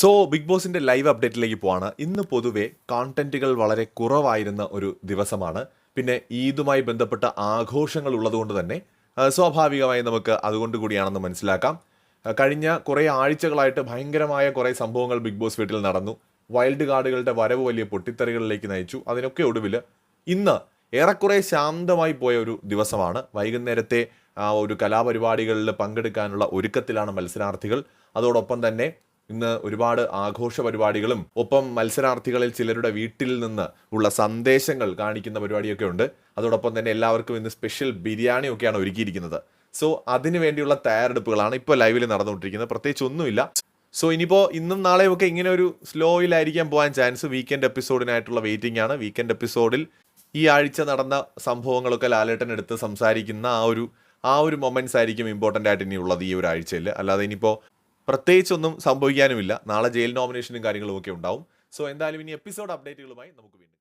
So big ബോസിന്റെ live അപ്ഡേറ്റിലേക്ക് പോവാണ്. ഇന്ന് പൊതുവെ കോണ്ടന്റുകൾ വളരെ കുറവായിരുന്ന ഒരു ദിവസമാണ്. പിന്നെ ഈദുമായി ബന്ധപ്പെട്ട ആഘോഷങ്ങൾ ഉള്ളതുകൊണ്ട് തന്നെ സ്വാഭാവികമായി നമുക്ക് അതുകൊണ്ട് കൂടിയാണെന്ന് മനസ്സിലാക്കാം. കഴിഞ്ഞ കുറേ ആഴ്ചകളായിട്ട് ഭയങ്കരമായ കുറേ സംഭവങ്ങൾ ബിഗ് ബോസ് വീട്ടിൽ നടന്നു. വൈൽഡ് കാർഡുകളുടെ വരവ് വലിയ പൊട്ടിത്തെറികളിലേക്ക് നയിച്ചു. അതിനൊക്കെ ഒടുവിൽ ഇന്ന് ഏറെക്കുറെ ശാന്തമായി പോയ ഒരു ദിവസമാണ്. വൈകുന്നേരത്തെ ഒരു കലാപരിപാടികളിൽ പങ്കെടുക്കാനുള്ള ഒരുക്കത്തിലാണ് മത്സരാർത്ഥികൾ. അതോടൊപ്പം തന്നെ ഇന്ന് ഒരുപാട് ആഘോഷ പരിപാടികളും ഒപ്പം മത്സരാർത്ഥികളിൽ ചിലരുടെ വീട്ടിൽ നിന്ന് ഉള്ള സന്ദേശങ്ങൾ കാണിക്കുന്ന പരിപാടിയൊക്കെ ഉണ്ട്. അതോടൊപ്പം തന്നെ എല്ലാവർക്കും ഇന്ന് സ്പെഷ്യൽ ബിരിയാണി ഒക്കെയാണ് ഒരുക്കിയിരിക്കുന്നത്. സോ അതിനു വേണ്ടിയുള്ള തയ്യാറെടുപ്പുകളാണ് ഇപ്പോൾ ലൈവിൽ നടന്നുകൊണ്ടിരിക്കുന്നത്. പ്രത്യേകിച്ച് ഒന്നുമില്ല. സോ ഇനിയിപ്പോൾ ഇന്നും നാളെയും ഒക്കെ ഇങ്ങനെ ഒരു സ്ലോയിലായിരിക്കാൻ പോകാൻ ചാൻസ് വീക്കെൻഡ് എപ്പിസോഡിനായിട്ടുള്ള വെയിറ്റിംഗ് ആണ്. വീക്കെൻഡ് എപ്പിസോഡിൽ ഈ ആഴ്ച നടന്ന സംഭവങ്ങളൊക്കെ ലാലേട്ടൻ എടുത്ത് സംസാരിക്കുന്ന ആ ഒരു ആ ഒരു മൊമെന്റ്സ് ആയിരിക്കും ഇമ്പോർട്ടന്റ് ആയിട്ട് ഇനി ഉള്ളത് ഈ ഒരു ആഴ്ചയിൽ അല്ലാതെ ഇനിയിപ്പോൾ പ്രത്യേകിച്ചൊന്നും സംഭവിക്കാനുമില്ല. നാളെ ജയിൽ നോമിനേഷനും കാര്യങ്ങളും ഒക്കെ ഉണ്ടാവും. സോ എന്തായാലും ഇനി എപ്പിസോഡ് അപ്ഡേറ്റുകളുമായി നമുക്ക് വീണ്ടും